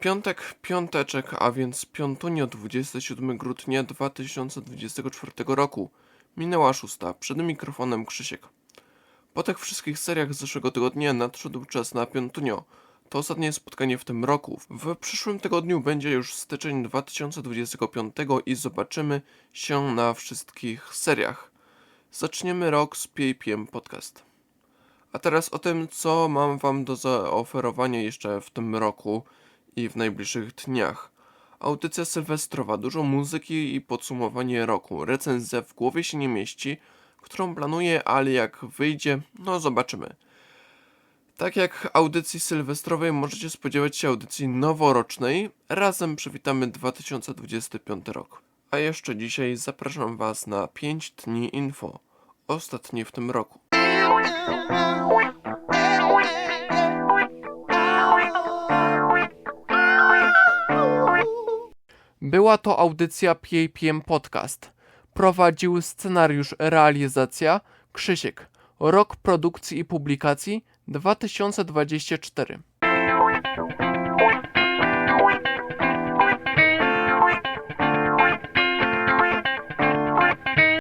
Piątek, piąteczek, a więc piątunio 27 grudnia 2024 roku. Minęła szósta, przed mikrofonem Krzysiek. Po tych wszystkich seriach z zeszłego tygodnia nadszedł czas na piątunio. To ostatnie spotkanie w tym roku. W przyszłym tygodniu będzie już styczeń 2025 i zobaczymy się na wszystkich seriach. Zaczniemy rok z PAPM Podcast. A teraz o tym, co mam Wam do zaoferowania jeszcze w tym roku i w najbliższych dniach. Audycja sylwestrowa, dużo muzyki i podsumowanie roku. Recenzja w głowie się nie mieści, którą planuję, ale jak wyjdzie, no zobaczymy. Tak jak audycji sylwestrowej możecie spodziewać się audycji noworocznej. Razem przywitamy 2025 rok. A jeszcze dzisiaj zapraszam Was na 5 dni info. Ostatnie w tym roku. Była to audycja PAPM Podcast. Prowadził scenariusz realizacja Krzysiek. Rok produkcji i publikacji 2024.